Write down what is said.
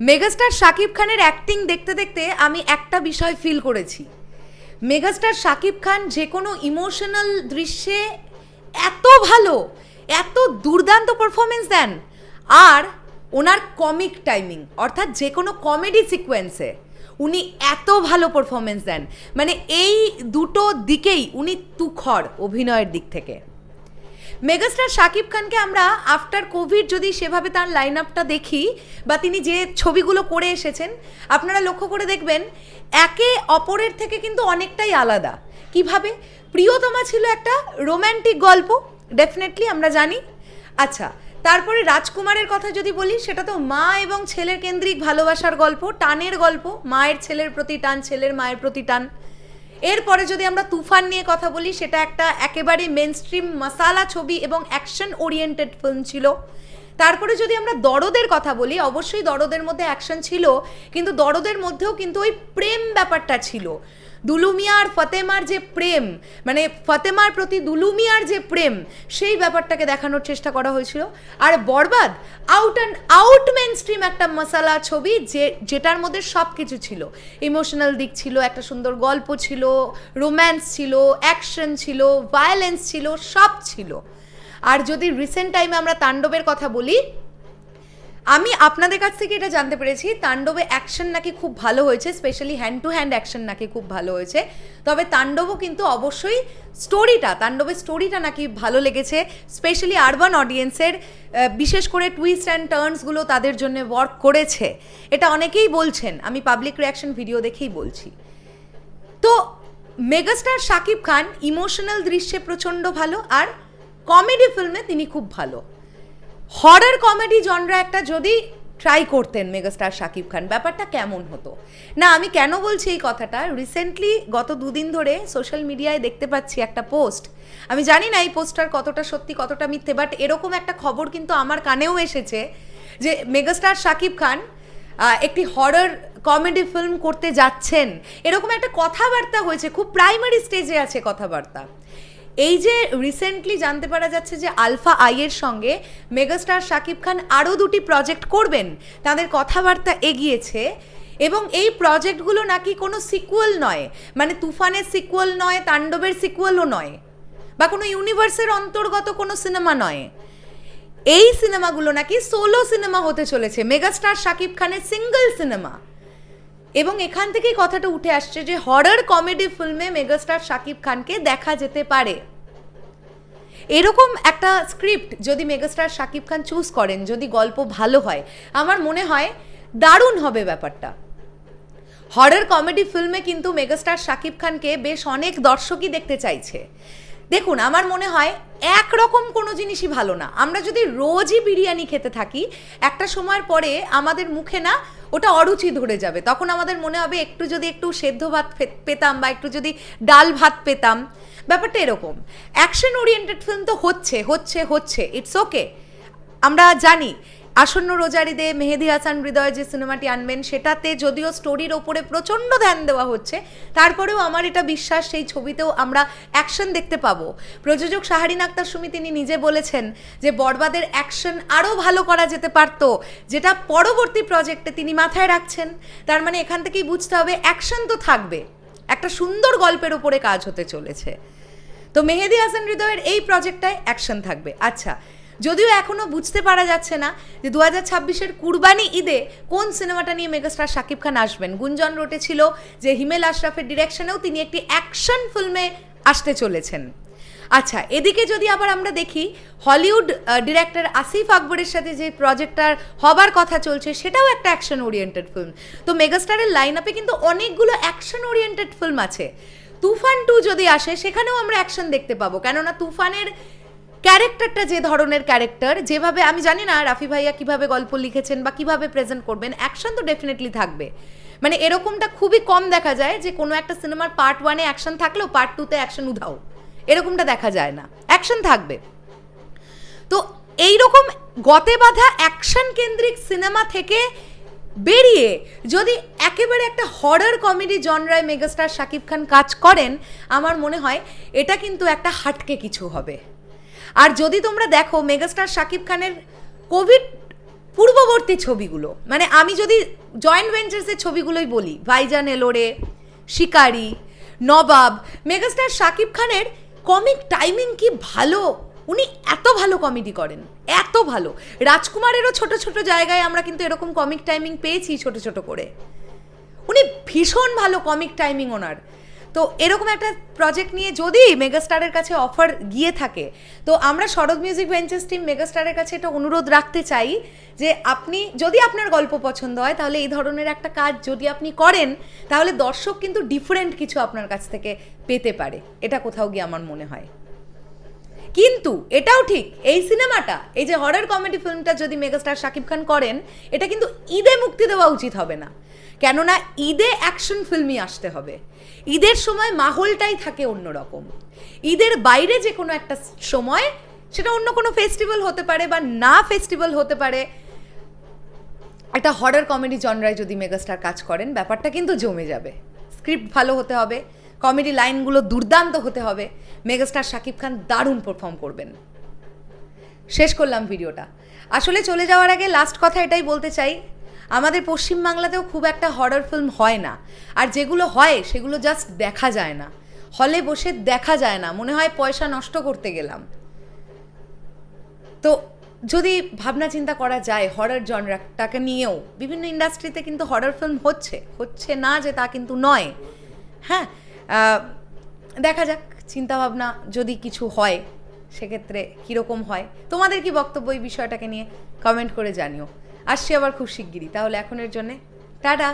Megastar Shakib খানের acting দেখতে দেখতে আমি একটা বিষয় ফিল করেছি। মেগাস্টার শাকিব খান যে কোনো ইমোশনাল দৃশ্যে এত ভালো, এত দুর্দান্ত পারফরমেন্স দেন, আর ওনার কমিক টাইমিং অর্থাৎ যে কোনো কমেডি সিকোয়েন্সে উনি এত ভালো পারফরমেন্স দেন। মানে এই দুটো দিকেই উনি তুখর অভিনয়ের দিক থেকে। মেগাস্টার শাকিব খানকে আমরা আফটার কোভিড যদি সেভাবে তার লাইন আপটা দেখি বা তিনি যে ছবিগুলো করে এসেছেন, আপনারা লক্ষ্য করে দেখবেন, একে অপরের থেকে কিন্তু অনেকটাই আলাদা। কীভাবে? প্রিয়তমা ছিল একটা রোম্যান্টিক গল্প ডেফিনেটলি আমরা জানি। আচ্ছা তারপরে রাজকুমারের কথা যদি বলি, সেটা তো মা এবং ছেলের কেন্দ্রিক ভালোবাসার গল্প, টানের গল্প, মায়ের ছেলের প্রতি টান, ছেলের মায়ের প্রতি টান। এরপরে যদি আমরা তুফান নিয়ে কথা বলি, সেটা একটা একেবারে মেন স্ট্রিম মশালা ছবি এবং অ্যাকশন ওরিয়েন্টেড ফিল্ম ছিল। তারপরে যদি আমরা দরদের কথা বলি, অবশ্যই দরদের মধ্যে অ্যাকশন ছিল, কিন্তু দরদের মধ্যেও কিন্তু ওই প্রেম ব্যাপারটা ছিল। দুলুমিয়া আর ফতেমার যে প্রেম মানে ফতেমার প্রতি দুলুমিয়ার যে প্রেম, সেই ব্যাপারটাকে দেখানোর চেষ্টা করা হয়েছিল। আর বরবাদ out and out mainstream একটা মশালা ছবি যে, যেটার মধ্যে সব কিছু ছিল। ইমোশনাল দিক ছিল, একটা সুন্দর গল্প ছিল রোম্যান্স ছিল অ্যাকশন ছিল ভায়োলেন্স ছিল, সব ছিল। আর যদি রিসেন্ট টাইমে আমরা তাণ্ডবের কথা বলি আমি আপনাদের কাছ থেকে এটা জানতে পেরেছি, তাণ্ডবে অ্যাকশন নাকি খুব ভালো হয়েছে specially hand to hand action নাকি খুব ভালো হয়েছে। তবে তাণ্ডবও কিন্তু অবশ্যই স্টোরিটা তাণ্ডবের স্টোরিটা নাকি ভালো লেগেছে স্পেশালি আরবান অডিয়েন্সের বিশেষ করে টুইস্ট অ্যান্ড টার্নসগুলো তাদের জন্য ওয়ার্ক করেছে। এটা অনেকেই বলছেন, আমি পাবলিক রিয়াকশন ভিডিও দেখেই বলছি। তো মেগাস্টার শাকিব খান ইমোশনাল দৃশ্যে প্রচণ্ড ভালো, আর কমেডি ফিল্মে তিনি খুব ভালো। হরার কমেডি জনরা একটা যদি ট্রাই করতেন মেগাস্টার শাকিব খান, ব্যাপারটা কেমন হতো? না, আমি কেন বলছি এই কথাটা? রিসেন্টলি গত দুদিন ধরে সোশ্যাল মিডিয়ায় দেখতে পাচ্ছি একটা পোস্ট আমি জানি না এই পোস্টটার কতটা সত্যি, কতটা মিথ্যে বাট এরকম একটা খবর কিন্তু আমার কানেও এসেছে যে মেগাস্টার শাকিব খান একটি হরর কমেডি ফিল্ম করতে যাচ্ছেন। এরকম একটা কথাবার্তা হয়েছে, খুব প্রাইমারি স্টেজে আছে কথাবার্তা। এই যে রিসেন্টলি জানতে পারা যাচ্ছে যে আলফা আইয়ের সঙ্গে মেগাস্টার শাকিব খান আরও দুটি প্রজেক্ট করবেন, তাদের কথাবার্তা এগিয়েছে এবং এই প্রজেক্টগুলো নাকি কোনো সিকুয়াল নয়। মানে তুফানের সিকুয়েল নয়, তাণ্ডবের সিকুয়ালও নয়, বা কোনো ইউনিভার্সের অন্তর্গত কোনো সিনেমা নয়। এই সিনেমাগুলো নাকি সোলো সিনেমা হতে চলেছে মেগাস্টার শাকিব খানের সিঙ্গেল সিনেমা এবং এখান থেকেই কথাটা উঠে আসছে যে হরর কমেডি ফিল্মে মেগাস্টার শাকিব খানকে দেখা যেতে পারে। এরকম একটা স্ক্রিপ্ট যদি মেগাস্টার শাকিব খান চুজ করেন, যদি গল্প ভালো হয়, আমার মনে হয় দারুণ হবে ব্যাপারটা। হরর কমেডি ফিল্মে কিন্তু মেগাস্টার শাকিব খানকে বেশ অনেক দর্শকই দেখতে চাইছে। দেখুন, আমার মনে হয় একরকম কোনো জিনিসই ভালো না। আমরা যদি রোজই বিরিয়ানি খেতে থাকি, একটা সময়ের পরে আমাদের মুখে না ওটা অরুচি ধরে যাবে। তখন আমাদের মনে হবে একটু যদি একটু সেদ্ধ ভাত পেতাম বা একটু যদি ডাল ভাত পেতাম। ব্যাপারটা এরকম। অ্যাকশন ওরিয়েন্টেড ফিল্ম তো হচ্ছে হচ্ছে হচ্ছে ইটস ওকে আমরা জানি আসন্ন রোজারিদে মেহেদি হাসান হৃদয় যে সিনেমাটি আনবেন, সেটাতে যদিও স্টোরির ওপরে প্রচণ্ড ধ্যান দেওয়া হচ্ছে, তারপরেও আমার এটা বিশ্বাস, সেই ছবিতেও আমরা অ্যাকশন দেখতে পাবো। প্রযোজক শাহরিন আক্তার সুমি তিনি নিজে বলেছেন যে, বরবাদের অ্যাকশন আরও ভালো করা যেতে পারত, যেটা পরবর্তী প্রজেক্টে তিনি মাথায় রাখছেন। তার মানে এখান থেকেই বুঝতে হবে অ্যাকশন তো থাকবে। একটা সুন্দর গল্পের ওপরে কাজ হতে চলেছে। তো মেহেদি হাসান হৃদয়ের এই প্রজেক্টটায় অ্যাকশন থাকবে। আচ্ছা যদিও এখনও বুঝতে পারা যাচ্ছে না যে দু হাজার ছাব্বিশের কুরবানি ঈদে কোন সিনেমাটা নিয়ে মেগাস্টার শাকিব খান আসবেন। গুঞ্জন রোটে ছিল যে হিমেল আশরাফের ডিরেকশনেও তিনি একটি অ্যাকশন ফিল্মে আসতে চলেছেন। আচ্ছা এদিকে যদি আবার আমরা দেখি, হলিউড ডিরেক্টর আসিফ আকবরের সাথে যে প্রজেক্টটার হবার কথা চলছে, সেটাও একটা অ্যাকশন ওরিয়েন্টেড ফিল্ম। তো মেগাস্টারের লাইন আপে কিন্তু অনেকগুলো অ্যাকশন ওরিয়েন্টেড ফিল্ম আছে। তুফান টু যদি আসে, সেখানেও আমরা অ্যাকশন দেখতে পাবো। কেননা তুফানের ক্যারেক্টারটা যে ধরনের ক্যারেক্টার, যেভাবে, আমি জানি না রাফি ভাইয়া কীভাবে গল্প লিখেছেন বা কীভাবে প্রেজেন্ট করবেন অ্যাকশন তো ডেফিনেটলি থাকবে। মানে এরকমটা খুবই কম দেখা যায় যে কোনো একটা সিনেমার পার্ট ওয়ানে অ্যাকশন থাকলেও পার্ট টুতে অ্যাকশন উধাও। এরকমটা দেখা যায় না। অ্যাকশন থাকবে। তো এইরকম গতে বাঁধা অ্যাকশন কেন্দ্রিক সিনেমা থেকে বেরিয়ে যদি একেবারে একটা হরর কমেডি জনরায় মেগাস্টার শাকিব খান কাজ করেন, আমার মনে হয় এটা কিন্তু একটা হাটকে কিছু হবে। আর যদি তোমরা দেখো মেগাস্টার শাকিব খানের কোভিড পূর্ববর্তী ছবিগুলো মানে আমি যদি জয়েন্ট ভেঞ্চার্সের ছবিগুলোই বলি, ভাইজান এলোরে, শিকারি, নবাব, মেগাস্টার শাকিব খানের কমিক টাইমিং কি ভালো? উনি এত ভালো কমেডি করেন, এত ভালো। রাজকুমারেরও ছোট ছোট জায়গায় আমরা কিন্তু এরকম কমিক টাইমিং পেয়েছি ছোট ছোট করে। উনি ভীষণ ভালো কমিক টাইমিং ওনার। তো এরকম একটা প্রজেক্ট নিয়ে যদি মেগাস্টারের কাছে অফার গিয়ে থাকে, তো আমরা শরৎ মিউজিক ভেঞ্চার্স টিম মেগাস্টারের কাছে এটা অনুরোধ রাখতে চাই যে আপনি, যদি আপনার গল্প পছন্দ হয়, তাহলে এই ধরনের একটা কাজ যদি আপনি করেন, তাহলে দর্শক কিন্তু ডিফারেন্ট কিছু আপনার কাছ থেকে পেতে পারে। এটা কোথাও গিয়ে আমার মনে হয়। কিন্তু এটাও ঠিক, এই সিনেমাটা, এই যে হরর কমেডি ফিল্মটা যদি মেগাস্টার শাকিব খান করেন, এটা কিন্তু ঈদে মুক্তি দেওয়া উচিত হবে না। কেননা ঈদে অ্যাকশন ফিল্মই আসতে হবে। ঈদের সময় মাহলটাই থাকে অন্যরকম। ঈদের বাইরে যে কোনো একটা সময়, সেটা অন্য কোনো ফেস্টিভ্যাল হতে পারে বা না ফেস্টিভ্যাল হতে পারে। একটা হরর কমেডি জনরায় যদি মেগাস্টার কাজ করেন, ব্যাপারটা কিন্তু জমে যাবে। স্ক্রিপ্ট ভালো হতে হবে। কমেডি লাইনগুলো দুর্দান্ত হতে হবে। মেগাস্টার শাকিব খান দারুণ পারফর্ম করবেন। শেষ করলাম ভিডিওটা। আসলে চলে যাওয়ার আগে লাস্ট কথা এটাই বলতে চাই, আমাদের পশ্চিমবাংলাতেও খুব একটা হরর ফিল্ম হয় না। আর যেগুলো হয়, সেগুলো জাস্ট দেখা যায় না। হলে বসে দেখা যায় না। মনে হয় পয়সা নষ্ট করতে গেলাম। তো যদি ভাবনা চিন্তা করা যায় হরর জনরাটাকে নিয়েও, বিভিন্ন ইন্ডাস্ট্রিতে কিন্তু হরর ফিল্ম হচ্ছে। হচ্ছে না যে তা কিন্তু নয়। হ্যাঁ দেখা যাক, চিন্তাভাবনা যদি কিছু হয়, সেক্ষেত্রে কীরকম হয়। তোমাদের কি বক্তব্য এই বিষয়টাকে নিয়ে কমেন্ট করে জানিও। আসছি আবার খুব শিগগিরই, তাহলে এখনের জন্যে, টাটা!